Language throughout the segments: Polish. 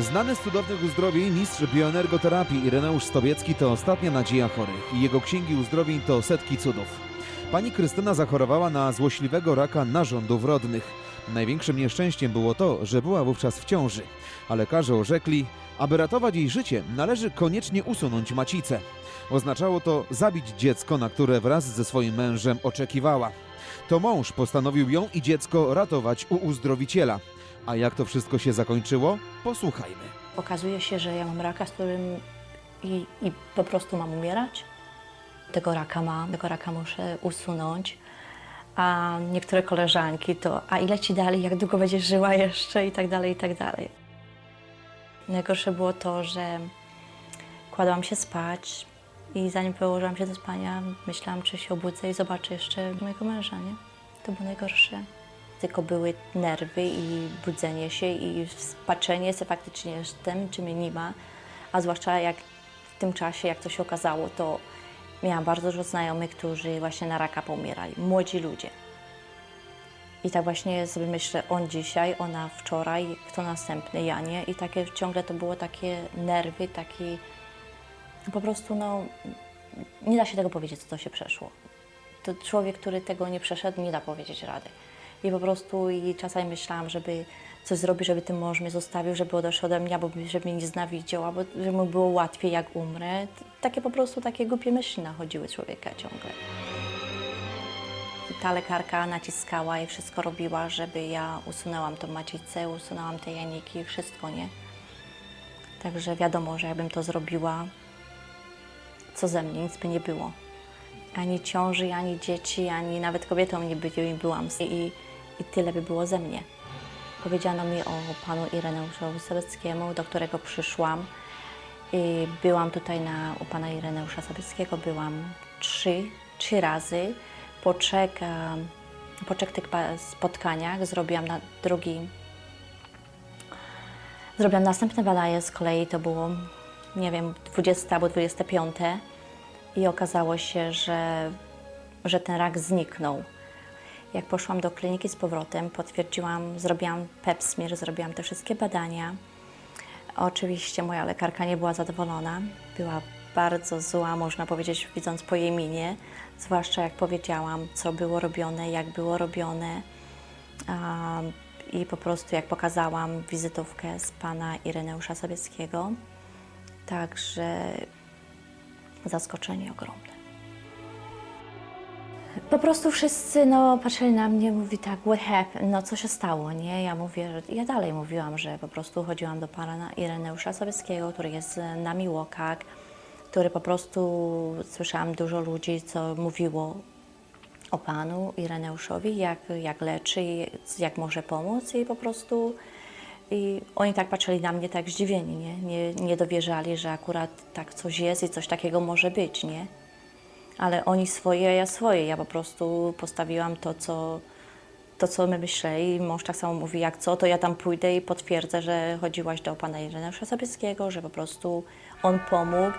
Znany z cudownych uzdrowień mistrz bioenergoterapii Ireneusz Stobiecki to ostatnia nadzieja chorych i jego księgi uzdrowień to setki cudów. Pani Krystyna zachorowała na złośliwego raka narządów rodnych. Największym nieszczęściem było to, że była wówczas w ciąży, a lekarze orzekli, aby ratować jej życie, należy koniecznie usunąć macicę. Oznaczało to zabić dziecko, na które wraz ze swoim mężem oczekiwała. To mąż postanowił ją i dziecko ratować u uzdrowiciela. A jak to wszystko się zakończyło? Posłuchajmy. Okazuje się, że ja mam raka, z którym i, i po prostu mam umierać. Tego raka mam, tego raka muszę usunąć. A niektóre koleżanki to, a ile ci dali, jak długo będziesz żyła jeszcze i tak dalej, i tak dalej. Najgorsze było to, że kładłam się spać i zanim położyłam się do spania, myślałam, czy się obudzę i zobaczę jeszcze mojego męża, nie? To było najgorsze. Tylko były nerwy i budzenie się i patrzenie się faktycznie tym, czy mnie nie ma. A zwłaszcza jak w tym czasie, jak to się okazało, to miałam bardzo dużo znajomych, którzy właśnie na raka pomierali. Młodzi ludzie. I tak właśnie sobie myślę, on dzisiaj, ona wczoraj, kto następny, ja nie. I takie ciągle to było takie nerwy, taki po prostu no, nie da się tego powiedzieć, co to się przeszło. To człowiek, który tego nie przeszedł, nie da powiedzieć rady. I po prostu i czasami myślałam, żeby coś zrobić, żeby ten mąż mnie zostawił, żeby odeszł ode mnie, żeby mnie nie znienawidział, albo żeby mu było łatwiej, jak umrę. Takie po prostu takie głupie myśli nachodziły człowieka ciągle. Ta lekarka naciskała i wszystko robiła, żeby ja usunęłam tą macicę, usunęłam te janiki, wszystko, nie? Także wiadomo, że jakbym to zrobiła, co ze mnie, nic by nie było. Ani ciąży, ani dzieci, ani nawet kobietą nie byłam. I, I tyle by było ze mnie. Powiedziano mi o panu Ireneuszowi Sobeckiemu, do którego przyszłam. Byłam tutaj na, u pana Ireneusza Sobeckiego, byłam trzy, trzy razy. Po trzech, em, po trzech tych spotkaniach zrobiłam na drugi Zrobiłam następne badanie z kolei, to było, nie wiem, 20 albo 25 i okazało się, że, że ten rak zniknął. Jak poszłam do kliniki z powrotem, potwierdziłam, zrobiłam pap smear, zrobiłam te wszystkie badania. Oczywiście moja lekarka nie była zadowolona, była bardzo zła, można powiedzieć, widząc po jej minie, zwłaszcza jak powiedziałam, co było robione, jak było robione. I po prostu jak pokazałam wizytówkę z pana Ireneusza Sobieckiego, także zaskoczenie ogromne. Po prostu wszyscy no, patrzyli na mnie, mówi tak, what happened, no co się stało, nie? Ja mówię, że ja dalej mówiłam, że po prostu chodziłam do pana Ireneusza Sobieckiego, który jest na Miłokach, który po prostu słyszałam dużo ludzi, co mówiło o panu Ireneuszowi, jak, jak leczy, jak może pomóc i po prostu i oni tak patrzyli na mnie tak zdziwieni, nie? Nie, nie dowierzali, że akurat tak coś jest i coś takiego może być, nie? Ale oni swoje, a ja swoje. Ja po prostu postawiłam to, co, to, co my myśleli. Mąż tak samo mówi, jak co, to ja tam pójdę i potwierdzę, że chodziłaś do pana Ireneusza Sobieskiego, że po prostu on pomógł.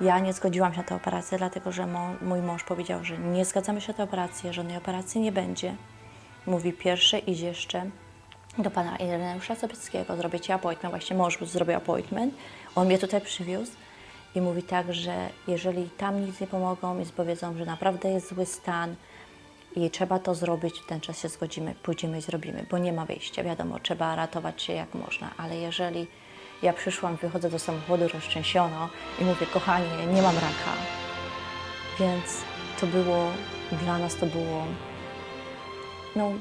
Ja nie zgodziłam się na tę operację, dlatego że mój mąż powiedział, że nie zgadzamy się na tę operację, żadnej operacji nie będzie. Mówi, pierwszy idź jeszcze do pana Ireneusza Sobieckiego, zrobię ci appointment, właśnie mąż zrobił appointment, on mnie tutaj przywiózł i mówi tak, że jeżeli tam nic nie pomogą i powiedzą, że naprawdę jest zły stan i trzeba to zrobić, w ten czas się zgodzimy, pójdziemy i zrobimy, bo nie ma wyjścia, wiadomo, trzeba ratować się jak można, ale jeżeli ja przyszłam, wychodzę do samochodu roztrzęsiono i mówię, kochanie, nie mam raka, więc to było, dla nas to było no,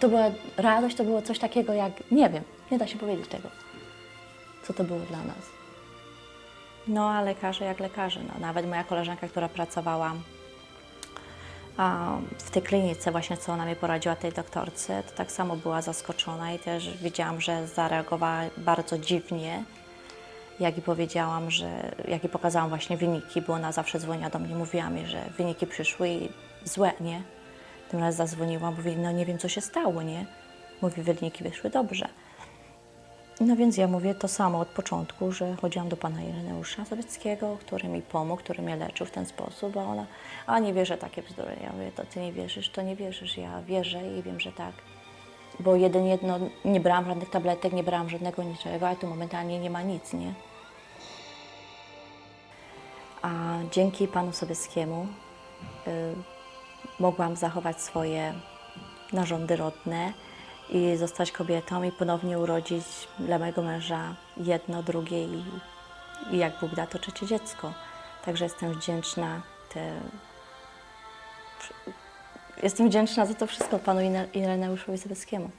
to była radość, to było coś takiego jak, nie wiem, nie da się powiedzieć tego, co to było dla nas. No, a lekarze jak lekarze, no, nawet moja koleżanka, która pracowała a, w tej klinice właśnie, co ona mi poradziła, tej doktorce, to tak samo była zaskoczona i też widziałam, że zareagowała bardzo dziwnie, jak i powiedziałam, że, jak i pokazałam właśnie wyniki, bo ona zawsze dzwoniła do mnie, mówiła mi, że wyniki przyszły i złe, nie? Tym razem zadzwoniła, mówi, no nie wiem, co się stało, nie? Mówi, wyniki wyszły dobrze. No więc ja mówię to samo od początku, że chodziłam do pana Ireneusza Sowieckiego, który mi pomógł, który mnie leczył w ten sposób, a ona, a nie wierzę takie bzdury. Ja mówię, to ty nie wierzysz, to nie wierzysz, ja wierzę i wiem, że tak. bo jeden jedno, nie brałam żadnych tabletek, nie brałam żadnego niczego, a tu momentalnie nie ma nic, nie? A dzięki Panu Sobieskiemu y, mogłam zachować swoje narządy rodne i zostać kobietą i ponownie urodzić dla mojego męża jedno, drugie i, i jak Bóg da, to trzecie dziecko. Także jestem wdzięczna te, Jestem wdzięczna za to wszystko panu Ireneuszowi Sobieskiemu.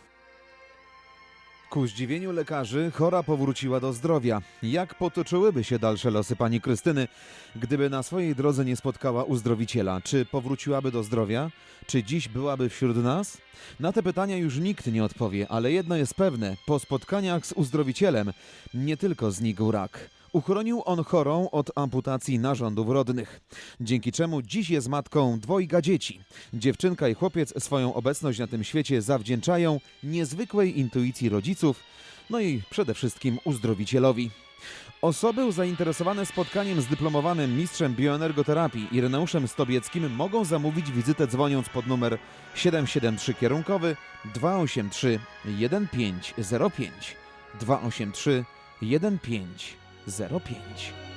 Ku zdziwieniu lekarzy chora powróciła do zdrowia. Jak potoczyłyby się dalsze losy pani Krystyny, gdyby na swojej drodze nie spotkała uzdrowiciela? Czy powróciłaby do zdrowia? Czy dziś byłaby wśród nas? Na te pytania już nikt nie odpowie, ale jedno jest pewne: po spotkaniach z uzdrowicielem nie tylko znikł rak. Uchronił on chorą od amputacji narządów rodnych, dzięki czemu dziś jest matką dwojga dzieci. Dziewczynka i chłopiec swoją obecność na tym świecie zawdzięczają niezwykłej intuicji rodziców, no i przede wszystkim uzdrowicielowi. Osoby zainteresowane spotkaniem z dyplomowanym mistrzem bioenergoterapii Ireneuszem Stobieckim mogą zamówić wizytę dzwoniąc pod numer 773 kierunkowy 283 1505 283 1505. 05.